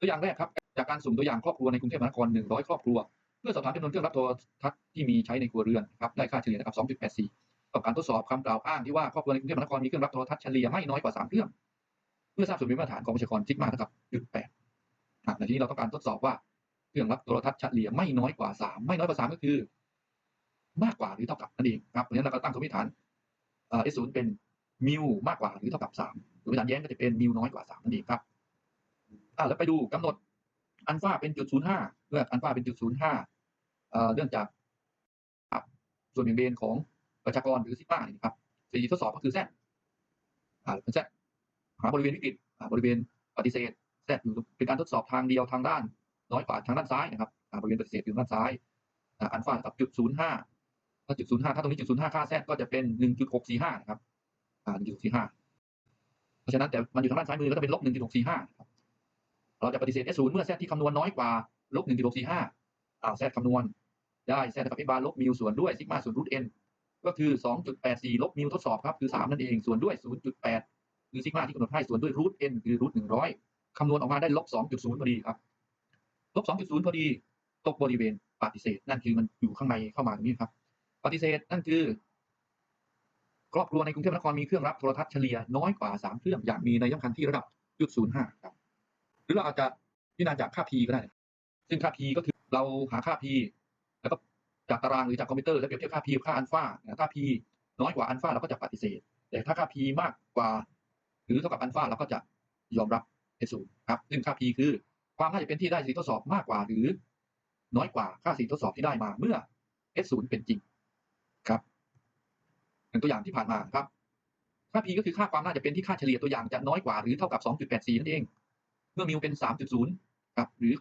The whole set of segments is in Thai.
ตัวอย่างแรกครับ จากการสุ่มตัวอย่างครอบครัวในกรุงเทพมหานคร 100 ครอบครัว เพื่อสอบถามจำนวนเครื่องรับโทรทัศน์ที่มีใช้ในครัวเรือนครับได้ค่าเฉลี่ยนะครับ 2.84กับการทดสอบคำกล่าวอ้างที่ว่าครอบครัวในกรุงเทพมหานครมีเครื่องรับโทรทัศน์เฉลี่ยไม่น้อยกว่า 3 เครื่อง เพื่อทราบส่วนเป็นมาตรฐานของประชากรซิกมาเท่ากับจุดแปดอะในที่นี้เราต้องการทดสอบว่าเครื่องรับโทรทัศน์เฉลี่ยไม่น้อยกว่า 3 ไม่น้อยกว่า 3 ก็คือ มากกว่าหรือเท่ากับนั่นเองครับเพราะฉะนั้นเราก็ตั้งสมมติฐานเอ่อ S0 เป็นมิวมากกว่าหรือเท่ากับ3สมมติฐานแย้งก็จะเป็นมิวน้อยกว่า3นั่นเองครับ อะแล้วไปดูกำหนดอัลฟาเป็นจุดศูนย์ห้าเมื่ออัลฟาเป็นจุดศูนย์ห้าเอ่อเนื่องจากส่วนเบี่ยงเบนของประชากรหรือซิกมานี่ครับสี่ทดสอบก็คือแซอ่าเป็นแซหาบริเวณวิกฤตอ่าบริเวณปฏิเสธแซอยู่เป็นการทดสอบทางเดียวทางด้าน น้อยกว่าทางด้านซ้ายนะครับอ่าบริเวณปฏิเสธอยู่ด้านซ้ายอ่าอัลฟากับจุดศูนย์ห้าถ้าจุดศูนย์ห้าถ้าตรงนี้จุดศูนย์ห้าค่าแซก็จะเป็นหนึ่งจุดหกสี่ห้านะครับอ่าหนึ่งจุดสี่ห้าเพราะฉะนั้นแต่มันอยู่ทางด้านซ้ายมือก็จะเป็นลบหนึ่งจุดหกสี่ห้าครับ เราจะปฏิเสธ S0 เมื่อ Z ที่คำนวณน้อยกว่าลบ1.645อ่า Z คำนวณ ได้ Z เท่ากับ x บาร์ลบมิวส่วนด้วยซิกมาส่วนรูท n ก็คือ 2.84 ลบมิวทดสอบครับ คือ 3 นั่นเองส่วนด้วย 0.8 คือซิกมาที่กำหนดให้ส่วนด้วยรูท n คือรูท100คำนวณออกมาได้ลบ 2.0 พอดีครับลบ 2.0 พอดี ตกบริเวณปฏิเสธ นั่นคือมันอยู่ข้างในเข้ามาตรงนี้ครับ ปฏิเสธนั่นคือ ครอบครัวในกรุงเทพมหานครมีเครื่องรับโทรทัศน์เฉลี่ยน้อยกว่า 3 เครื่องอย่างมีในยสำคัญที่ระดับจุด05 ครับ หรือเราอาจจะพิจารณาจากค่า p ก็ได้ ซึ่งค่า p ก็คือเราหาค่า p แล้วก็จากตารางหรือจากคอมพิวเตอร์แล้วเปรียบเทียบค่า p กับค่าอัลฟาถ้า p น้อยกว่าอัลฟาเราก็จะปฏิเสธ แต่ถ้าค่า p มากกว่า หรือเท่ากับอัลฟาเราก็จะยอมรับ S0 ครับซึ่งค่า p คือความน่าจะเป็นที่ได้สิ่งทดสอบมากกว่าหรือ น้อยกว่าค่าสิ่งทดสอบที่ได้มาเมื่อ S0 เป็นจริงครับเป็นตัวอย่างที่ผ่านมาครับ ค่า p ก็คือค่าความน่าจะเป็นที่ค่าเฉลี่ยตัวอย่างจะน้อยกว่าหรือเท่ากับ 2.84 นั่นเอง มื่อมิวเป็น 3.0ครับหรือ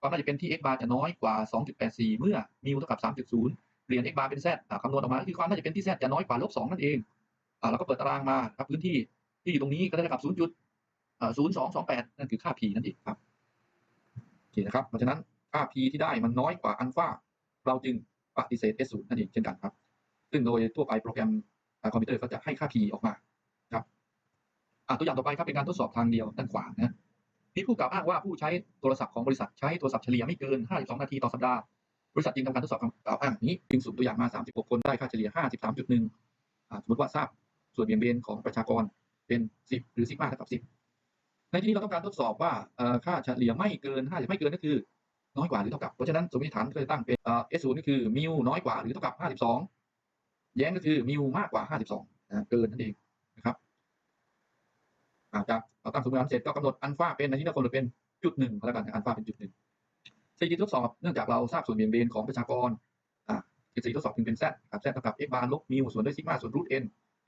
ความน่าจะเป็นที่ x bar จะน้อยกว่า 2.84 เมื่อมิวเท่ากับ 3.0 เปลี่ยน x bar เป็น z อ่าคำนวณออกมาคือความน่าจะเป็นที่ z จะน้อยกว่าลบ 2 นั่นเองเราก็เปิดตารางมาครับพื้นที่ที่อยู่ตรงนี้ก็ได้เท่ากับ 0.0228 นั่นคือค่า p นั่นเองครับโอเคนะครับเพราะฉะนั้นค่า p ที่ได้มันน้อยกว่าอัลฟาเราจึงปฏิเสธ S0 นั่นเองเช่นกันครับ ซึ่งโดยทั่วไปโปรแกรมคอมพิวเตอร์ก็จะให้ค่า p ออกมาครับตัวอย่างต่อไปครับเป็นการทดสอบทางเดียวด้านขวานะ มีผู้กล่าวอ้างว่าผู้ใช้โทรศัพท์ของบริษัทใช้โทรศัพท์เฉลี่ยไม่เกิน 52 นาทีต่อสัปดาห์ บริษัทจึงทำการทดสอบคำกล่าวอ้างนี้ จึงสุ่มตัวอย่างมา 36 คนได้ค่าเฉลี่ย 53.1อ่าสมมติว่าทราบส่วนเบี่ยงเบนของประชากรเป็น 10 หรือซิกมาเท่ากับ 10 ในที่นี้เราต้องการทดสอบว่าค่าเฉลี่ยไม่เกิน50ไม่เกินก็คือ น้อยกว่าหรือเท่ากับเพราะฉะนั้นสมมติฐานก็จะตั้งเป็นเอ่อ S0 ก็คือมิวน้อยกว่าหรือเท่ากับ 52 แย้งก็คือมิวมากกว่า 52นะเกินนั่นเอง อาจากเราตั้งสมมติฐานเสร็จก็กำหนดอัลฟาเป็นในที่เรากำหนดเป็นจุดหนึ่งแล้วกันอัลฟาเป็นจุดหนึ่งสถิติทดสอบเนื่องจากเราทราบส่วนเบี่ยงเบนของประชากรอ่าสถิติทดสอบถึงเป็น z ครับ z เท่ากับ x bar ลบมิวส่วนด้วยซิกมาส่วนรูท n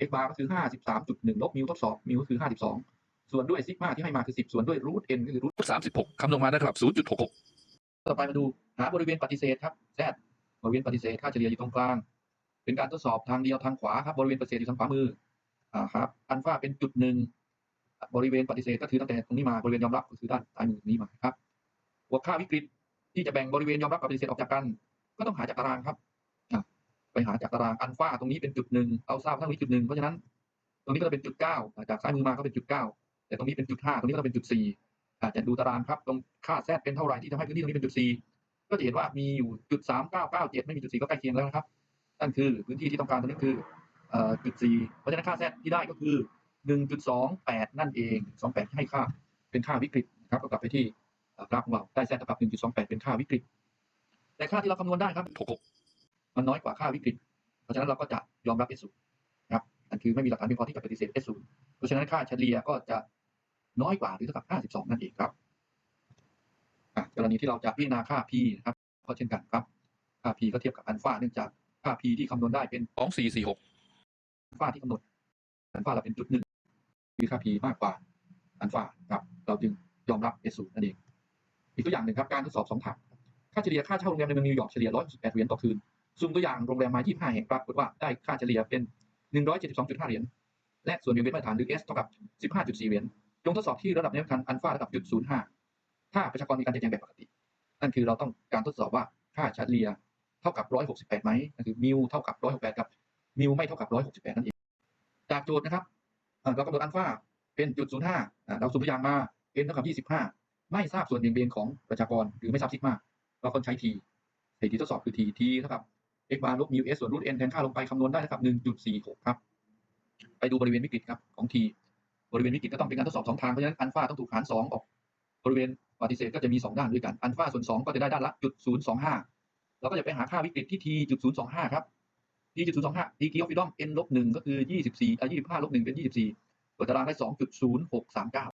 x bar ก็คือ53.1ลบมิวทดสอบมิวก็คือ52ส่วนด้วยซิกมาที่ให้มาคือ10ส่วนด้วยรูท n ก็คือรูท36คำนวณมาได้เท่ากับ0.66ต่อไปมาดูหาบริเวณปฏิเสธครับ z บริเวณปฏิเสธค่าเฉลี่ยอยู่ตรงกลางเป็นการทดสอบทางเดียวทางขวาครับบริเวณปฏิเสธอยู่ทางขวามืออ่าครับอัลฟาเป็นจุดหนึ่ง บริเวณปฏิเสธก็คือตั้งแต่ตรงนี้มาบริเวณยอมรับก็คือด้านซ้ายมือนี้มาครับหัวค่าวิกฤตที่จะแบ่งบริเวณยอมรับกับปฏิเสธออกจากกัน ก็ต้องหาจากตารางครับไปหาจากตารางอัลฟาตรงนี้เป็นจุดหนึ่งเอาทราบทั้งนี้จุดหนึ่งเพราะฉะนั้น ตรงนี้ก็จะเป็นจุดเก้าจากซ้ายมือมาก็เป็นจุดเก้าแต่ตรงนี้เป็นจุดห้าตรงนี้ก็จะเป็นจุดสี่อาจจะดูตารางครับตรงค่าแซดเป็นเท่าไหร่ที่ทำให้พื้นที่ตรงนี้เป็นจุดสี่ก็จะเห็นว่ามีอยู่จุดสามเก้าเก้าเจ็ดไม่มีจุดสี่ก็ใกล้เคียงแล้วนะครับนั่นคือพื้นที่ที่ต้องการตรงนี้คือจุดสี่เพราะฉะนั้นค่าแซดที่ได้ก็คือ 1.28 นั่นเอง 28ที่ให้ค่าเป็นค่าวิกฤตนะครับก็กลับไปที่เอ่อกราฟของเราได้แซดเท่ากับ 1.28 เป็นค่าวิกฤต แต่ค่าที่เราคำนวณได้ครับ 66 มันน้อยกว่าค่าวิกฤต เพราะฉะนั้นเราก็จะยอมรับ S0 นะครับนั่นคือไม่มีหลักฐานเพียงพอที่จะปฏิเสธ S0 เพราะฉะนั้นค่าเฉลี่ยก็จะน้อยกว่าหรือเท่ากับ 52 นั่นเองครับอะกรณีที่เราจะพิจารณาค่า P นะครับก็เช่นกันครับค่า P ก็เทียบกับอัลฟาเนื่องจากค่า P ที่คำนวณได้เป็น 2446อัลฟาที่กำหนดอัลฟาเราเป็นจุดหนึ่ง คือค่า p มากกว่าอัลฟาครับเราจึงยอมรับ S 0นั่นเอง อีกตัวอย่างหนึ่งครับ การทดสอบสองทางค่าเฉลี่ยค่าเช่าโรงแรมในเมืองนิวยอร์กเฉลี่ย118เหรียญต่อคืนซุ่มตัวอย่างโรงแรมมา25แห่งปรากฏว่าได้ค่าเฉลี่ยเป็น 172.5 เหรียญ และส่วนเบี่ยงเบนมาตรฐานหรือ S เท่ากับ 15.4 เหรียญจงทดสอบที่ระดับในสำคัญอัลฟาเท่ากับจุด05ถ้าประชากรมีการแจกแจงแบบปกติ นั่นคือเราต้องการทดสอบว่าค่าเฉลี่ยเท่ากับ 168ไหมนั่นคือมิวเท่ากับ 168 กับมิวไม่เท่ากับ 168 นั่นเอง จากโจทย์นะครับ เรากำหนดอัลฟาเป็นจุดศูนย์ห้าเราสุ่มตัวอย่างมา n เท่ากับยี่สิบห้าไม่ทราบส่วนเบี่ยงเบนของประชากรหรือไม่ทราบซิกมาเราก็ใช้ t สถิติทดสอบคือ t t เท่ากับ x bar ลบ mu s ส่วน root n แทนค่าลงไปคำนวณได้นะครับ1.46 ครับ ไปดูบริเวณวิกฤตครับของ t บริเวณวิกฤตก็ต้องเป็นการทดสอบสองทาง เพราะฉะนั้นอัลฟาต้องถูกหารสองออก บริเวณปฏิเสธก็จะมีสองด้านด้วยกัน อัลฟาส่วนสองก็จะได้ด้านละจุดศูนย์สองห้าเราก็จะไปหาค่าวิกฤตที่ t จุดศูนย์สองห้าครับ t จุดศูนย์สองห้า degree of freedom n ลบหนึ่งก็คือยี่สิบสี่อะยี่สิบห้าลบหนึ่งเป็นยี่สิบสี่เปิดตารางได้สองจุดศูนย์หกสามเก้า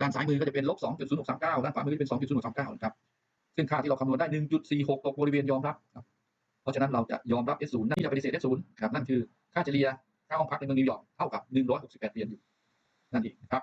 ด้านซ้ายมือก็จะเป็นลบสองจุดศูนย์หกสามเก้าด้านขวามือจะเป็นสองจุดศูนย์หกสามเก้านะครับซึ่งค่าที่เราคำนวณได้หนึ่งจุดสี่หกตกบริเวณยอมรับครับเพราะฉะนั้นเราจะยอมรับ S0 นั่นที่จะปฏิเสธ S0 ครับนั่นคือค่าเฉลี่ยค่าห้องพักในเมืองนิวยอร์กเท่ากับ 168เหรียญอยู่นั่นเองครับ